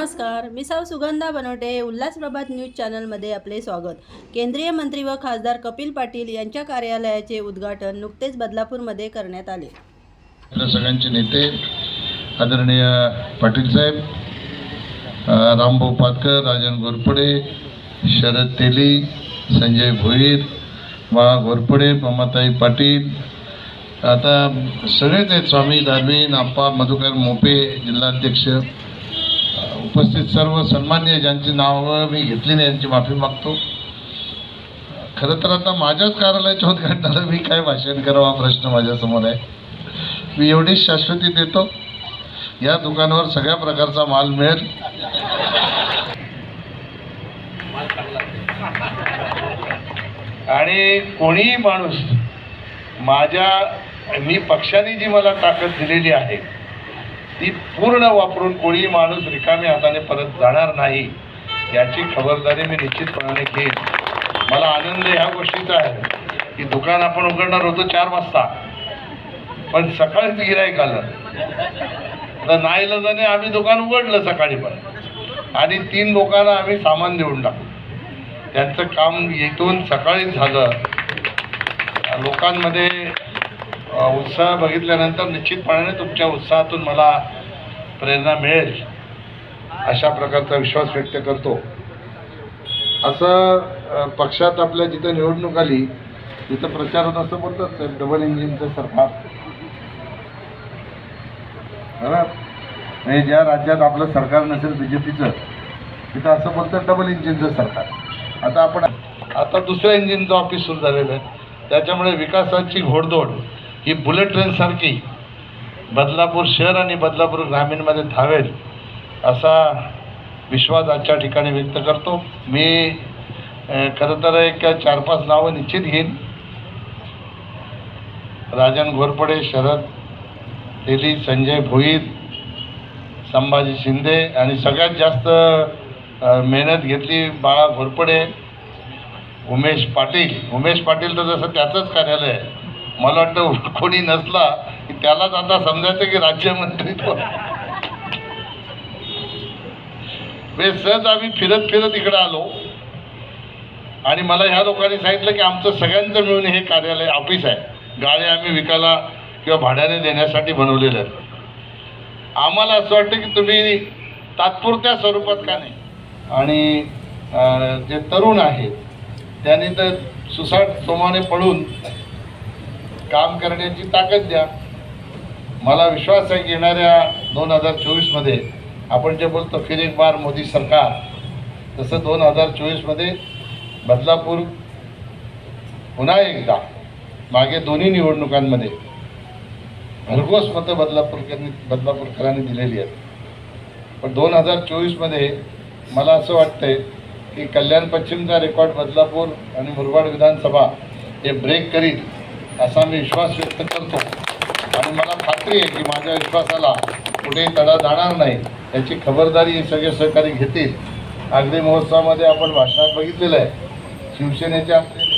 नमस्कार सौ सुगंधा बनवटे उल्हास प्रभात न्यूज चॅनलमध्ये आपले स्वागत. केंद्रीय मंत्री व खासदार कपिल पाटील यांच्या कार्यालयाचे उद्घाटन नुकतेच बदलापूरमध्ये करण्यात आले. सगळ्यांचे नेते आदरणीय पाटील साहेब रामभाऊ पातकर राजन घोरपडे शरद तेली संजय भोईर बाळा घोरपडे ममाताई पाटील आता सगळेच आहेत स्वामी दारवीन आप्पा मधुकर मोपे जिल्हाध्यक्ष. उपस्थित सर्व सन्मान्य ज्यांची नावं मी घेतली नाही यांची माफी मागतो. खरं तर आता माझ्याच कार्यालयाच्या उद्घाटनाला मी काय भाषण करावं हा प्रश्न माझ्यासमोर आहे. मी एवढीच शाश्वती देतो. या दुकानावर सगळ्या प्रकारचा माल मिळेल. आणि कोणीही माणूस माझ्या मी पक्षाने जी मला ताकद दिलेली आहे ती पूर्ण वापरून कोणीही माणूस रिकाम्या हाताने परत जाणार नाही याची खबरदारी मी निश्चितपणाने घेईन. मला आनंद ह्या गोष्टीचा आहे की दुकान आपण उघडणार होतो चार वाजता पण सकाळीच गिराईक आलं. तर नाईलाजाने आम्ही दुकान उघडलं सकाळी पण आणि तीन लोकांना आम्ही सामान देऊन टाकू त्यांचं काम इथून सकाळीच झालं. लोकांमध्ये उत्साह बघितल्यानंतर निश्चितपणाने तुमच्या उत्साहातून मला प्रेरणा मिळेल अशा प्रकारचा विश्वास व्यक्त करतो. असं पक्षात आपल्या जिथं निवडणूक आली तिथं प्रचारात असं बोलतात डबल इंजिनचं सरकार. बरं? म्हणजे ज्या राज्यात आपलं सरकार नसेल बी जे पीचं तिथं असं बोलतं डबल इंजिनचं सरकार. आता आपण आता दुसऱ्या इंजिनचं ऑफिस सुरू झालेलं आहे. त्याच्यामुळे विकासाची घोडदौड ही बुलेट ट्रेनसारखी बदलापूर शहर आणि बदलापूर ग्रामीणमध्ये धावेल असा विश्वास आजच्या ठिकाणी व्यक्त करतो. मी खरं तर एक चार पाच नावं निश्चित घेईन. राजन घोरपडे शरद तेली संजय भोईर संभाजी शिंदे आणि सगळ्यात जास्त मेहनत घेतली बाळा घोरपडे उमेश पाटील. उमेश पाटील तर जसं त्याचंच कार्यालय आहे. मला वाटतं कोणी नसला की त्यालाच आता समजायचं की राज्यमंत्री म्हणजे सहज आम्ही फिरत फिरत इकडे आलो. आणि मला ह्या लोकांनी सांगितलं की आमचं सगळ्यांचं मिळून हे कार्यालय ऑफिस आहे. गाड्या आम्ही विकायला किंवा भाड्याने देण्यासाठी बनवलेलं आहे आम्हाला असं वाटतं की तुम्ही तात्पुरत्या स्वरूपात का नाही? आणि जे तरुण आहेत त्यांनी तर सुसाट सोमाने पडून काम करण्याची ताकद द्या. मला विश्वास आहे की येणाऱ्या दोन हजार चोवीसमध्ये आपण जे बोलतो फिर एक बार मोदी सरकार तसं दोन हजार चोवीसमध्ये बदलापूर पुन्हा एकदा मागे दोन्ही निवडणुकांमध्ये भरघोस मतं बदलापूरकरांनी बदलापूरकरांनी दिलेली आहेत. पण दोन हजार चोवीसमध्ये मला असं वाटतंय की कल्याण पश्चिमचा रेकॉर्ड बदलापूर आणि मुरबाड विधानसभा हे ब्रेक करीत असा मी विश्वास व्यक्त करतो. आणि मला खात्री आहे की माझ्या विश्वासाला कुठेही तडा जाणार नाही. याची खबरदारी सगळे सहकारी घेतील. आगरी महोत्सवामध्ये आपण भाषणात बघितलेलं आहे. शिवसेनेचे आपले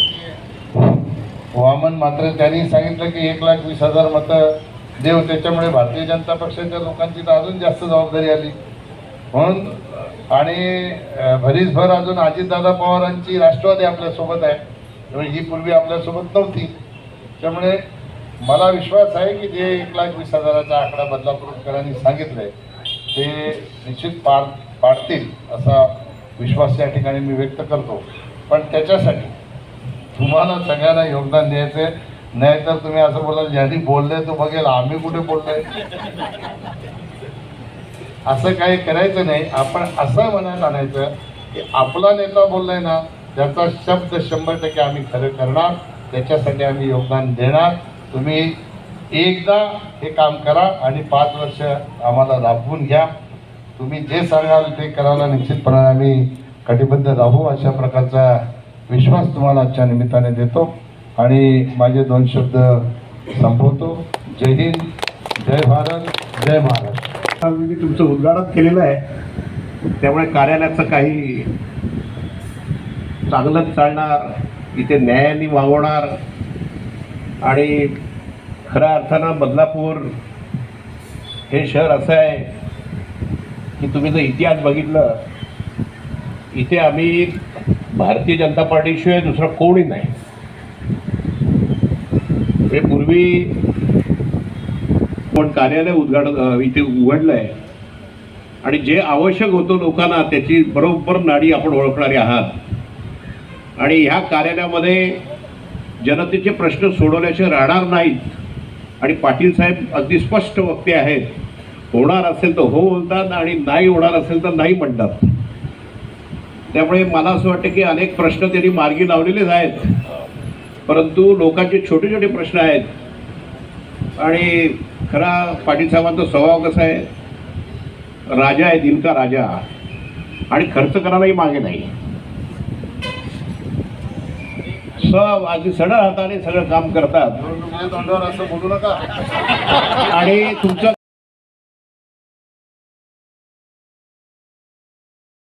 वामन मात्र त्यांनी सांगितलं की एक लाख वीस हजार मतं देव त्याच्यामुळे भारतीय जनता पक्षाच्या लोकांची तर अजून जास्त जबाबदारी आली. म्हणून आणि भरीसभर अजून अजितदादा पवारांची राष्ट्रवादी आपल्यासोबत आहे. त्यामुळे ही पूर्वी आपल्यासोबत नव्हती. त्यामुळे मला विश्वास आहे की जे एक लाख वीस हजाराचा आकडा बदलापूरकरांनी सांगितलं आहे ते निश्चित पार पाडतील असा विश्वास या ठिकाणी मी व्यक्त करतो. पण त्याच्यासाठी तुम्हाला सगळ्यांना योगदान द्यायचं आहे नाहीतर तुम्ही असं बोलाल ज्यांनी बोलले तो बघेल आम्ही कुठे बोललोय? असं काही करायचं नाही. आपण असं मनात आणायचं की आपला नेता बोललाय ना त्याचा शब्द शंभर टक्के आम्ही खरं करणार. त्याच्यासाठी आम्ही योगदान देणार. तुम्ही एकदा हे काम करा आणि पाच वर्ष आम्हाला राबवून घ्या. तुम्ही जे सांगाल ते करायला निश्चितपणाने आम्ही कटिबद्ध राहू अशा प्रकारचा विश्वास तुम्हाला आजच्या निमित्ताने देतो. आणि माझे दोन शब्द संपवतो. जय हिंद जय भारत जय महाराष्ट्र. मी तुमचं उद्घाटन केलेलं आहे त्यामुळे कार्यालयाचं काही चांगलंच चालणार इथे न्यायाने वावणार आणि खऱ्या अर्थानं बदलापूर हे शहर असं आहे की तुम्ही जर इतिहास बघितलं इथे आम्ही भारतीय जनता पार्टीशिवाय दुसरा कोणी नाही. हे पूर्वी पण कार्यालय उद्घाटन इथे उघडलं आहे आणि जे आवश्यक होतं लोकांना त्याची बरोबर नाडी आपण ओळखणारे आहात. आणि ह्या कार्यालयामध्ये जनतेचे प्रश्न सोडवल्याचे राहणार नाहीत. आणि पाटील साहेब अगदी स्पष्ट वक्ते आहेत. होणार असेल तर हो बोलतात आणि नाही होणार असेल तर नाही म्हणतात. त्यामुळे मला असं वाटतं की अनेक प्रश्न त्यांनी मार्गी लावलेलेच आहेत. परंतु लोकांचे छोटे छोटे प्रश्न आहेत. आणि खरा पाटील साहेबांचा स्वभाव कसा आहे? राजा आहे दिलका राजा. आणि खर्च करायलाही मागे नाही. सब अगदी सडळ हाताने सगळं काम करतात. तोंडावर असं बोलू नका. आणि तुमचं